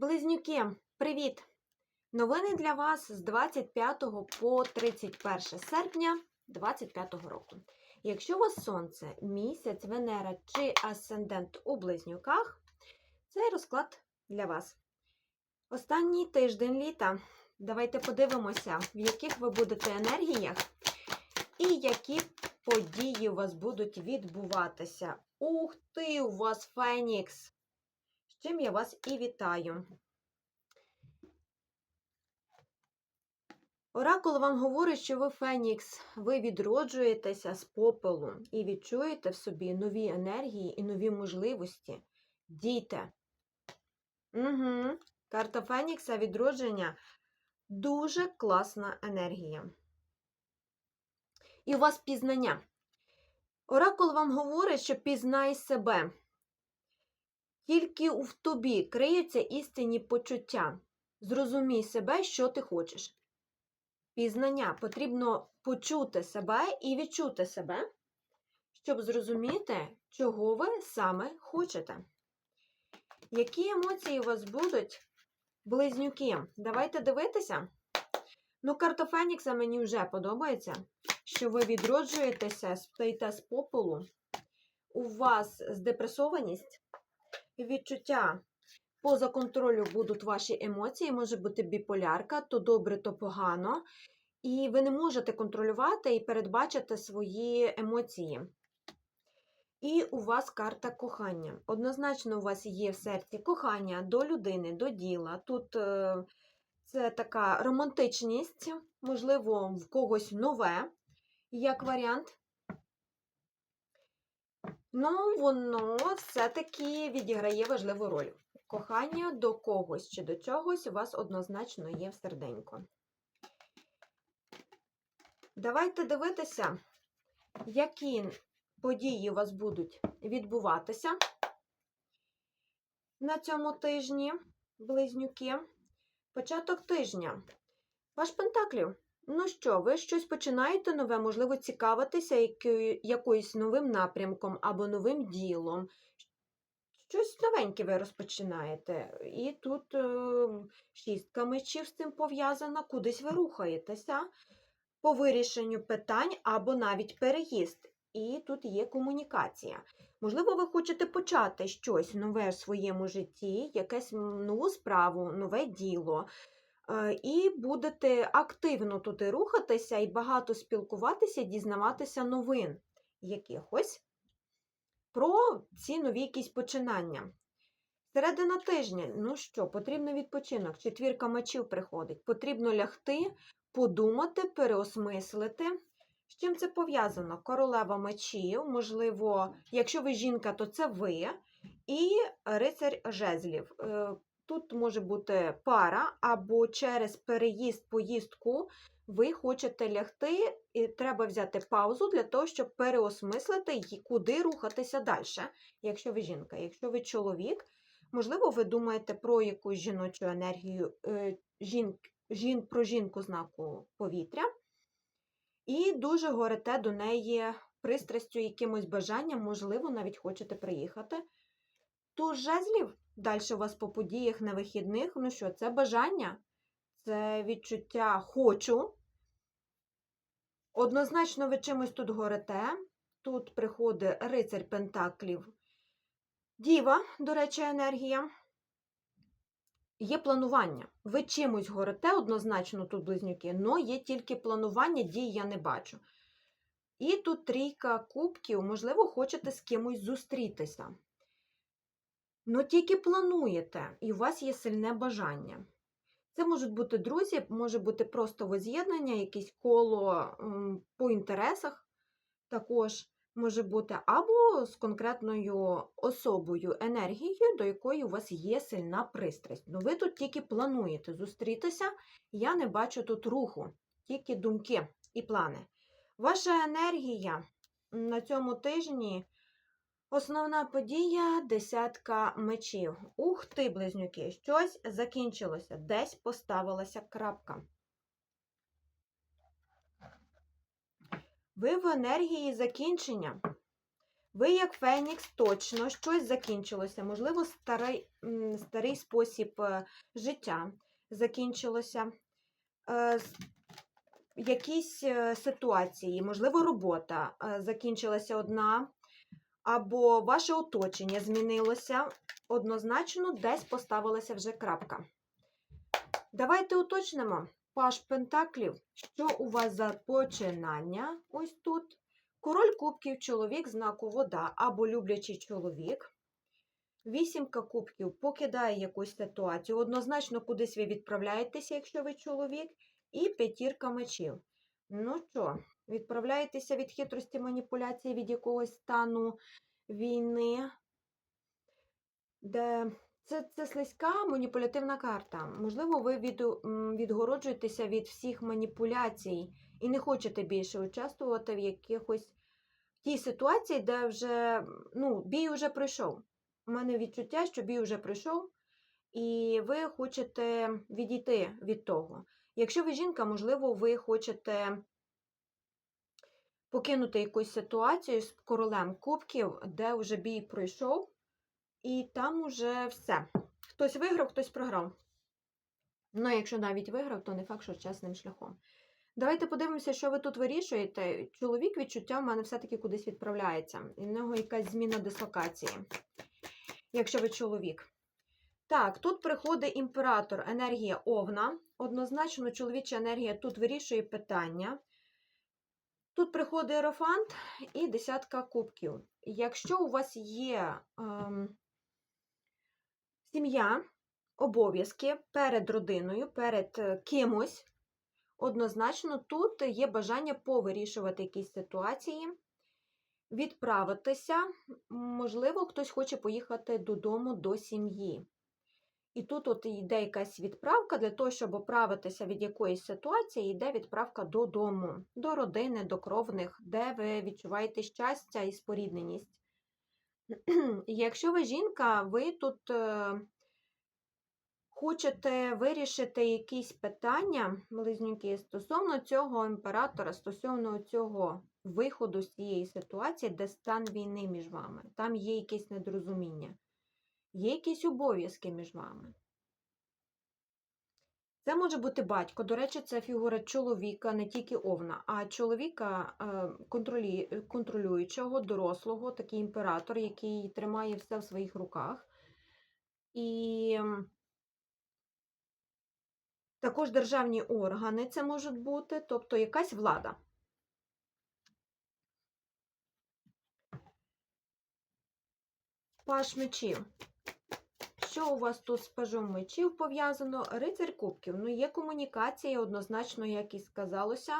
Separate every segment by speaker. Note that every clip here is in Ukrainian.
Speaker 1: Близнюки, привіт! Новини для вас з 25 по 31 серпня 2025 року. Якщо у вас сонце, місяць, Венера чи асцендент у близнюках, цей розклад для вас. Останній тиждень літа. Давайте подивимося, в яких ви будете енергіях і які події у вас будуть відбуватися. Ух ти, у вас Фенікс! Чим я вас і вітаю. Оракул вам говорить, що ви Фенікс, ви відроджуєтеся з попелу і відчуєте в собі нові енергії і нові можливості. Дійте. Угу. Карта Фенікса відродження дуже класна енергія. І у вас пізнання. Оракул вам говорить, що пізнай себе. Тільки в тобі криються істинні почуття. Зрозумій себе, що ти хочеш. Пізнання потрібно почути себе і відчути себе, щоб зрозуміти, чого ви саме хочете. Які емоції у вас будуть, близнюки? Давайте дивитися. Ну, карта Фенікса мені вже подобається, що ви відроджуєтеся, стоїте з попелу. У вас здепресованість, відчуття поза контролю будуть ваші емоції, може бути біполярка, то добре, то погано. І ви не можете контролювати і передбачити свої емоції. І у вас карта кохання. Однозначно, у вас є в серці кохання до людини, до діла. Тут е, це така романтичність, можливо, в когось нове, як варіант. Ну, воно все-таки відіграє важливу роль. Кохання до когось чи до чогось у вас однозначно є в серденько. Давайте дивитися, які події у вас будуть відбуватися на цьому тижні, близнюки. Початок тижня. Ваш Пентаклів. Ну що, ви щось починаєте нове, можливо, цікавитися якою- якоюсь новим напрямком або новим ділом. Щось новеньке ви розпочинаєте. І тут е, шістка мечів з цим пов'язана, кудись ви рухаєтеся по вирішенню питань або навіть переїзд. І тут є комунікація. Можливо, ви хочете почати щось нове в своєму житті, якесь нову справу, нове діло. Е, І будете активно туди рухатися і багато спілкуватися, дізнаватися новин якихось про ці нові якісь починання. Середина тижня, ну що, потрібно відпочинок. Четвірка мечів приходить. Потрібно лягти, подумати, переосмислити. З чим це пов'язано? Королева мечів, можливо, якщо ви жінка, то це ви. І рицарь жезлів. Тут може бути пара, або через переїзд, поїздку ви хочете лягти, і треба взяти паузу для того, щоб переосмислити, куди рухатися далі. Якщо ви жінка, якщо ви чоловік, можливо, ви думаєте про якусь жіночу енергію, е, жін, жін, про жінку знаку повітря, і дуже горите до неї пристрастю, якимось бажанням, можливо, навіть хочете приїхати. Туз жезлів далі у вас по подіях на вихідних. Ну що, це бажання, це відчуття хочу. Однозначно, ви чимось тут горите. Тут приходить рицарь Пентаклів. Діва, до речі, енергія. Є планування. Ви чимось горите, однозначно тут близнюки, але є тільки планування, дій я не бачу. І тут трійка кубків, можливо, хочете з кимось зустрітися. Ну, тільки плануєте, і у вас є сильне бажання. Це можуть бути друзі, може бути просто воз'єднання, якесь коло по інтересах також може бути, або з конкретною особою енергією, до якої у вас є сильна пристрасть. Ну, ви тут тільки плануєте зустрітися, я не бачу тут руху, тільки думки і плани. Ваша енергія на цьому тижні Основна подія десятка мечів. Ух ти, близнюки, щось закінчилося, десь поставилася крапка. Ви в енергії закінчення. Ви, як Фенікс, точно щось закінчилося. Можливо, старий, старий спосіб е, життя закінчилося. Е, Якісь е, ситуації, можливо, робота закінчилася одна, або ваше оточення змінилося. Однозначно, десь поставилася вже крапка. Давайте уточнимо. Паш Пентаклів, що у вас за починання ось тут. Король кубків, чоловік знаку вода або люблячий чоловік. Вісімка кубків покидає якусь ситуацію. Однозначно, кудись ви відправляєтеся, якщо ви чоловік. І п'ятірка мечів. Ну що, відправляєтеся від хитрості маніпуляції, від якогось стану війни, де це, це слизька маніпулятивна карта. Можливо, ви від, відгороджуєтеся від всіх маніпуляцій і не хочете більше участвувати в якихось в тій ситуації, де вже ну, бій вже пройшов. У мене відчуття, що бій вже пройшов, і ви хочете відійти від того. Якщо ви жінка, можливо, ви хочете покинути якусь ситуацію з королем кубків, де вже бій пройшов, і там уже все. Хтось виграв, хтось програв. Ну, якщо навіть виграв, то не факт, що чесним шляхом. Давайте подивимося, що ви тут вирішуєте. Чоловік відчуття в мене все-таки кудись відправляється. І в нього якась зміна дислокації, якщо ви чоловік. Так, тут приходить імператор, енергія Овна. Однозначно, чоловіча енергія тут вирішує питання. Тут приходить Ерофант і десятка кубків. Якщо у вас є ем, сім'я, обов'язки перед родиною, перед е, кимось, однозначно тут є бажання повирішувати якісь ситуації, відправитися. Можливо, хтось хоче поїхати додому до сім'ї. І тут от йде якась відправка для того, щоб оправитися від якоїсь ситуації, йде відправка додому, до родини, до кровних, де ви відчуваєте щастя і спорідненість. Якщо ви жінка, ви тут е, хочете вирішити якісь питання, близнюки, стосовно цього імператора, стосовно цього виходу з цієї ситуації, де стан війни між вами, там є якесь недорозуміння. Є якісь обов'язки між вами. Це може бути батько. До речі, це фігура чоловіка, не тільки овна, а чоловіка е, контролюючого, дорослого, такий імператор, який тримає все в своїх руках. І також державні органи це можуть бути, тобто якась влада. Паш мечів. Що у вас тут з пажом мечів пов'язано? Рицарь кубків. Ну, є комунікація, однозначно, як і сказалося.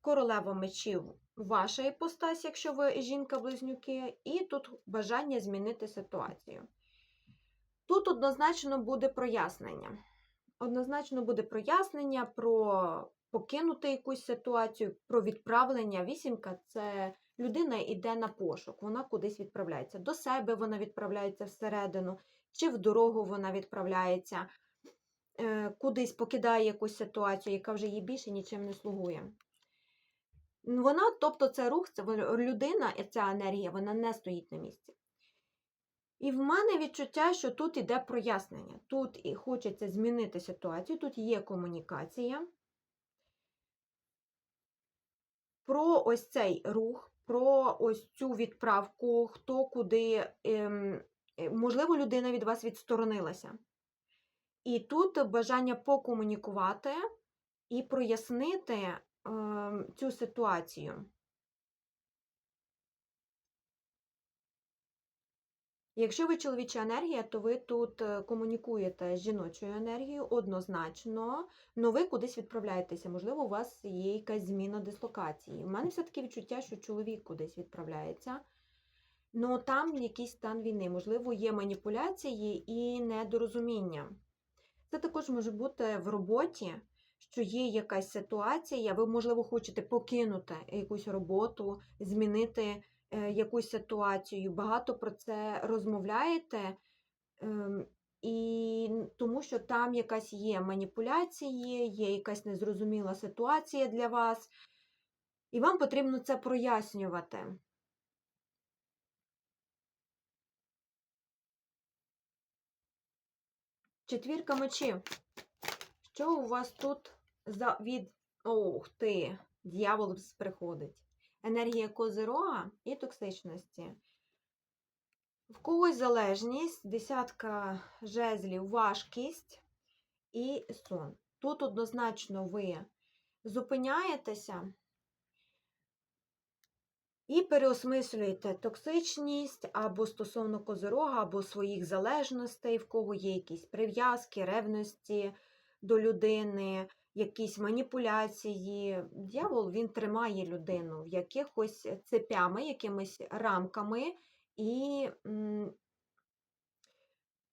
Speaker 1: Королева мечів ваша іпостась, якщо ви жінка-близнюки, і тут бажання змінити ситуацію. Тут однозначно буде прояснення. Однозначно буде прояснення про покинути якусь ситуацію, про відправлення. Вісімка це людина йде на пошук, вона кудись відправляється. До себе вона відправляється всередину, чи в дорогу вона відправляється, е, кудись покидає якусь ситуацію, яка вже їй більше нічим не слугує. Вона, тобто, це рух, це людина, ця енергія, вона не стоїть на місці. І в мене відчуття, що тут іде прояснення. Тут і хочеться змінити ситуацію, тут є комунікація. Про ось цей рух, про ось цю відправку, хто куди, ем, можливо, людина від вас відсторонилася. І тут бажання покомунікувати і прояснити ем, цю ситуацію. Якщо ви чоловіча енергія, то ви тут е, комунікуєте з жіночою енергією однозначно, але ви кудись відправляєтеся. Можливо, у вас є якась зміна дислокації. У мене все-таки відчуття, що чоловік кудись відправляється. Ну там якийсь стан війни, можливо, є маніпуляції і недорозуміння. Це також може бути в роботі, що є якась ситуація, ви, можливо, хочете покинути якусь роботу, змінити е, якусь ситуацію. Багато про це розмовляєте, ем, і тому що там якась є маніпуляції, є якась незрозуміла ситуація для вас, і вам потрібно це прояснювати. Четвірка мечів. Що у вас тут за від. Ох ти! Дьявол приходить. Енергія козирога і токсичності. В когось залежність, десятка жезлів, важкість і сон. Тут однозначно ви зупиняєтеся і переосмислюєте токсичність або стосовно козирога, або своїх залежностей, в кого є якісь прив'язки, ревності до людини, якісь маніпуляції. Дьявол він тримає людину в якихось цепями, якимись рамками, і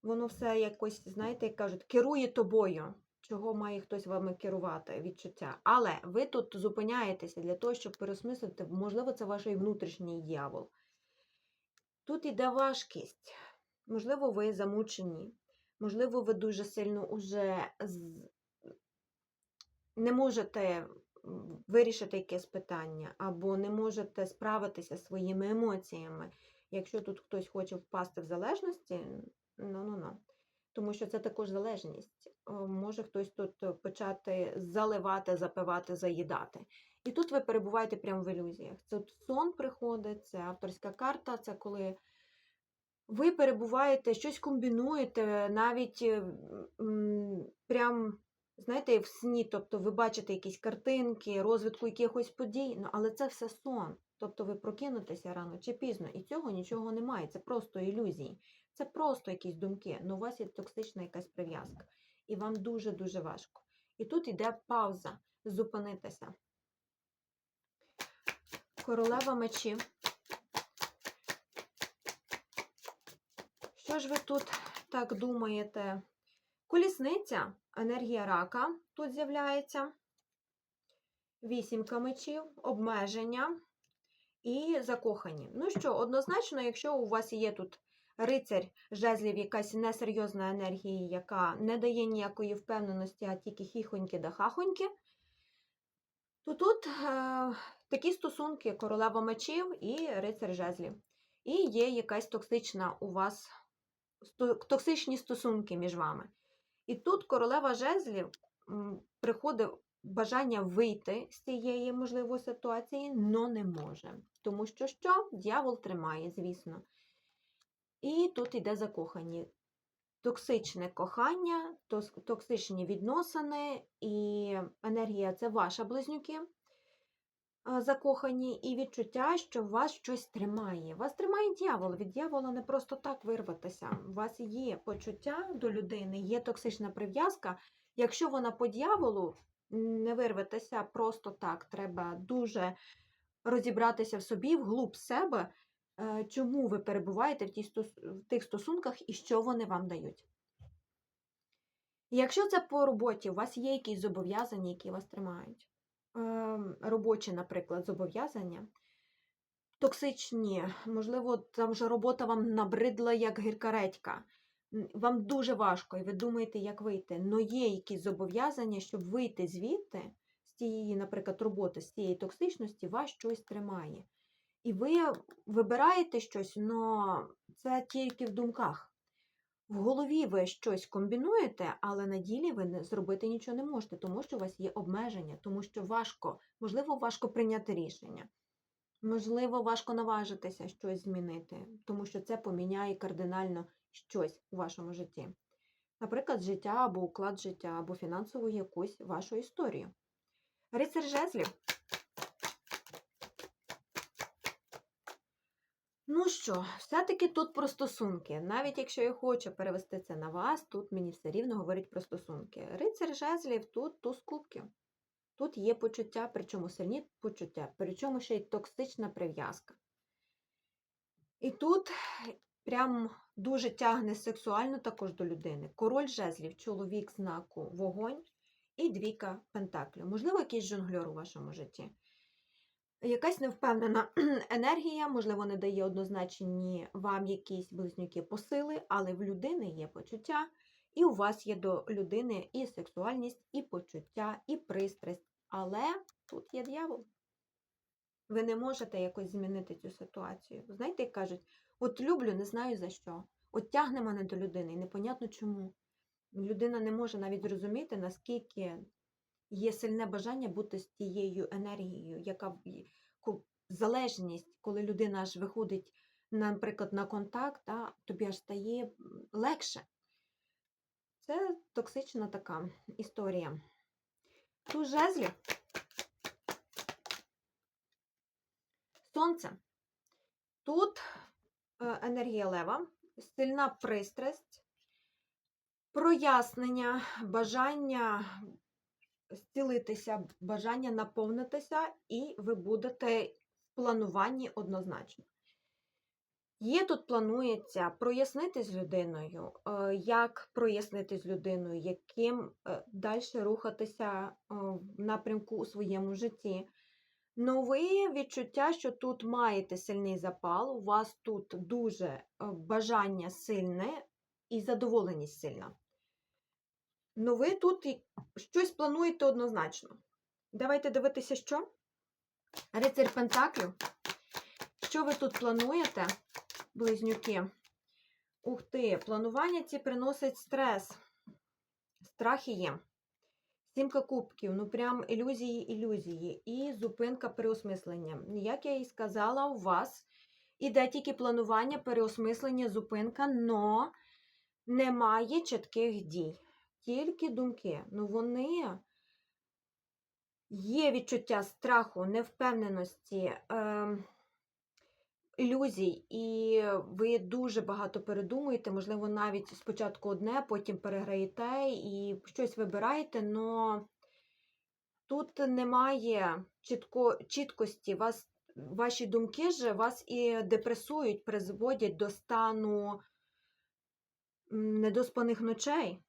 Speaker 1: воно все якось, знаєте, як кажуть, керує тобою. Чого має хтось вами керувати відчуття. Але ви тут зупиняєтеся для того, щоб переосмислити, можливо, це ваш внутрішній дьявол. Тут іде важкість. Можливо, ви замучені, можливо, ви дуже сильно уже не можете вирішити якесь питання, або не можете справитися своїми емоціями. Якщо тут хтось хоче впасти в залежності, ну-ну-ну. Тому що це також залежність. Може хтось тут е, почати заливати, запивати, заїдати. І тут ви перебуваєте прямо в ілюзіях. Це сон приходить, це авторська карта, це коли ви перебуваєте, щось комбінуєте, навіть е, прям, знаєте, в сні, тобто ви бачите якісь картинки, розвитку якихось подій, ну, але це все сон. Тобто ви прокинетеся рано чи пізно, і цього нічого немає, це просто ілюзії. Це просто якісь думки, але у вас є токсична якась прив'язка, і вам дуже-дуже важко. І тут йде пауза, зупинитися. Королева мечів. Що ж ви тут так думаєте? Колісниця, енергія рака тут з'являється. Вісімка мечів, обмеження і закохані. Ну що, однозначно, якщо у вас є тут рицарь жезлів, якась несерйозна енергія, яка не дає ніякої впевненості, а тільки хіхоньки да хахоньки, то тут е, такі стосунки королева мечів і рицар жезлів. І є якась токсична у вас токсичні стосунки між вами. І тут королева жезлів приходить бажання вийти з цієї можливої ситуації, але не може. Тому що що? Дьявол тримає, звісно. І тут йде закохані. Токсичне кохання, токсичні відносини, і енергія це ваша близнюки закохані, і відчуття, що вас щось тримає. Вас тримає дьявол. Від дьявола не просто так вирватися. У вас є почуття до людини, є токсична прив'язка. Якщо вона по дьяволу, не вирветеся просто так. Треба дуже розібратися в собі, вглуб себе, чому ви перебуваєте в, тій в тих стосунках і що вони вам дають. Якщо це по роботі, у вас є якісь зобов'язання, які вас тримають. Ем, Робочі, наприклад, зобов'язання. Токсичні, можливо, там вже робота вам набридла як гірка редька. Вам дуже важко, і ви думаєте, як вийти. Но є якісь зобов'язання, щоб вийти звідти, з тієї, наприклад, роботи, з цієї токсичності, вас щось тримає. І ви вибираєте щось, але це тільки в думках. В голові ви щось комбінуєте, але на ділі ви зробити нічого не можете, тому що у вас є обмеження, тому що важко, можливо, важко прийняти рішення. Можливо, важко наважитися щось змінити, тому що це поміняє кардинально щось у вашому житті. Наприклад, життя або уклад життя, або фінансову якусь вашу історію. Рицар жезлів. Ну що, все-таки тут про стосунки. Навіть якщо я хочу перевести це на вас, тут мені все рівно говорить про стосунки. Рицар жезлів тут туз кубків. Тут є почуття, причому сильні почуття, причому ще й токсична прив'язка. І тут прям дуже тягне сексуально також до людини. Король жезлів, чоловік знаку вогонь і двійка пентаклів. Можливо, якийсь жонгльор у вашому житті. Якась невпевнена енергія, можливо, не дає однозначні вам якісь близнюки посили, але в людини є почуття, і у вас є до людини і сексуальність, і почуття, і пристрасть. Але тут є дьявол. Ви не можете якось змінити цю ситуацію. Знаєте, як кажуть, от люблю, не знаю за що. От тягне мене до людини, і непонятно чому. Людина не може навіть зрозуміти, наскільки є сильне бажання бути з тією енергією, яка залежність, коли людина аж виходить, наприклад, на контакт, та, тобі аж стає легше. Це токсична така історія. Тут жезлів. Сонце. Тут е, енергія лева, сильна пристрасть, прояснення, бажання зцілитися, бажання наповнитися, і ви будете в плануванні однозначно. Є тут планується прояснити з людиною, е, як прояснити з людиною, яким далі рухатися е, в напрямку у своєму житті. Нове відчуття, що тут маєте сильний запал, у вас тут дуже е, бажання сильне і задоволеність сильна. Ну, ви тут щось плануєте однозначно. Давайте дивитися, що. Рицарь Пентаклів. Що ви тут плануєте, близнюки? Ух ти, планування ці приносить стрес. Страхи є. Сімка кубків, ну прям ілюзії, ілюзії. І зупинка переосмислення. Як я і сказала, у вас іде тільки планування, переосмислення, зупинка, но немає чітких дій. Тільки думки. Ну вони є відчуття страху, невпевненості, е, ілюзій, і ви дуже багато передумуєте, можливо, навіть спочатку одне, потім переграєте і щось вибираєте, але тут немає чітко, чіткості. Вас, ваші думки ж вас і депресують, призводять до стану недоспаних ночей.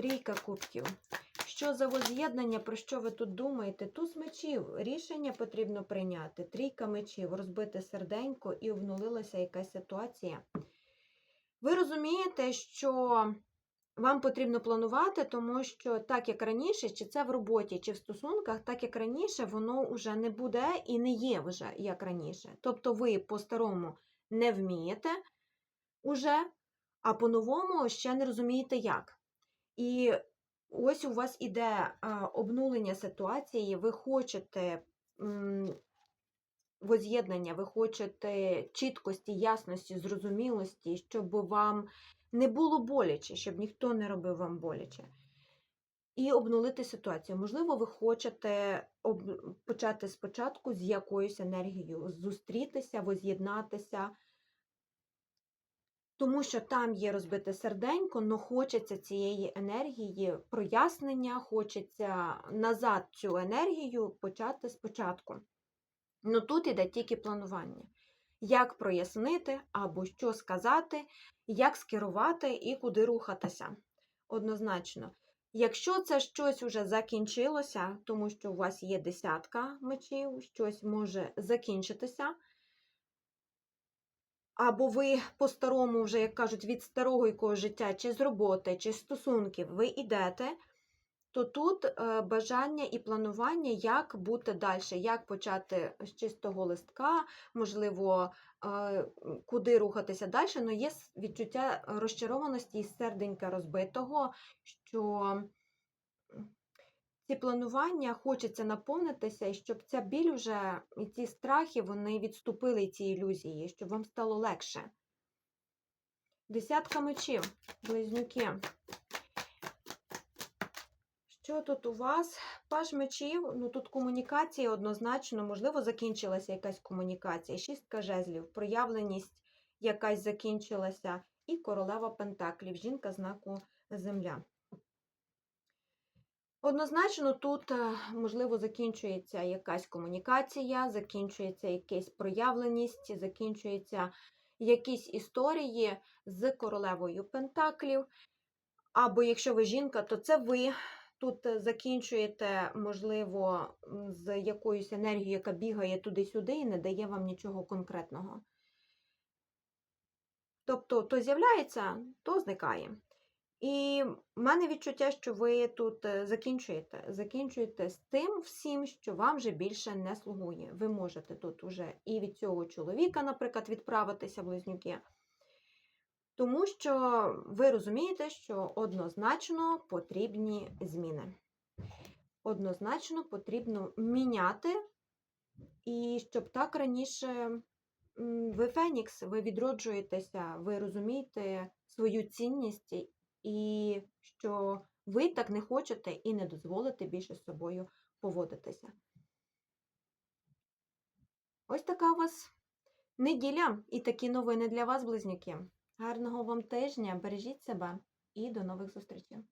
Speaker 1: Трійка кубків. Що за воз'єднання, про що ви тут думаєте? Туз мечів. Рішення потрібно прийняти. Трійка мечів, розбите серденько і обнулилася якась ситуація. Ви розумієте, що вам потрібно планувати, тому що так як раніше, чи це в роботі, чи в стосунках, так як раніше, воно вже не буде і не є вже як раніше. Тобто ви по-старому не вмієте уже, а по-новому ще не розумієте як. І ось у вас іде обнулення ситуації, ви хочете воз'єднання, ви хочете чіткості, ясності, зрозумілості, щоб вам не було боляче, щоб ніхто не робив вам боляче. І обнулити ситуацію. Можливо, ви хочете почати спочатку з якоюсь енергією, зустрітися, воз'єднатися, тому що там є розбите серденько, але хочеться цієї енергії прояснення, хочеться назад цю енергію почати спочатку. Ну тут іде тільки планування. Як прояснити або що сказати, як скерувати і куди рухатися. Однозначно. Якщо це щось уже закінчилося, тому що у вас є десятка мечів, щось може закінчитися, або ви по-старому, вже, як кажуть, від старого якогось життя, чи з роботи, чи з стосунків, ви йдете, то тут е, бажання і планування, як бути далі, як почати з чистого листка, можливо, е, куди рухатися далі, але є відчуття розчарованості і серденька розбитого, що ці планування хочеться наповнитися, і щоб ця біль вже і ці страхи вони відступили ці ілюзії, щоб вам стало легше. Десятка мечів, близнюки. Що тут у вас? Паж мечів, ну тут комунікація однозначно, можливо, закінчилася якась комунікація. Шістка жезлів, проявленість якась закінчилася, і королева пентаклів, жінка знаку земля. Однозначно, тут, е, можливо, закінчується якась комунікація, закінчується якась проявленість, закінчуються якісь історії з королевою пентаклів. Або якщо ви жінка, то це ви тут закінчуєте, можливо, з якоюсь енергією, яка бігає туди-сюди і не дає вам нічого конкретного. Тобто, то з'являється, то зникає. І в мене відчуття, що ви тут е, закінчуєте. Закінчуєте з тим всім, що вам вже більше не слугує. Ви можете тут уже і від цього чоловіка, наприклад, відправитися, близнюки. Тому що ви розумієте, що однозначно потрібні зміни. Однозначно потрібно міняти, і щоб так раніше ви Фенікс, ви відроджуєтеся, ви розумієте свою цінність і що ви так не хочете і не дозволите більше з собою поводитися. Ось така у вас неділя і такі новини для вас, близнюки. Гарного вам тижня, бережіть себе і до нових зустрічей.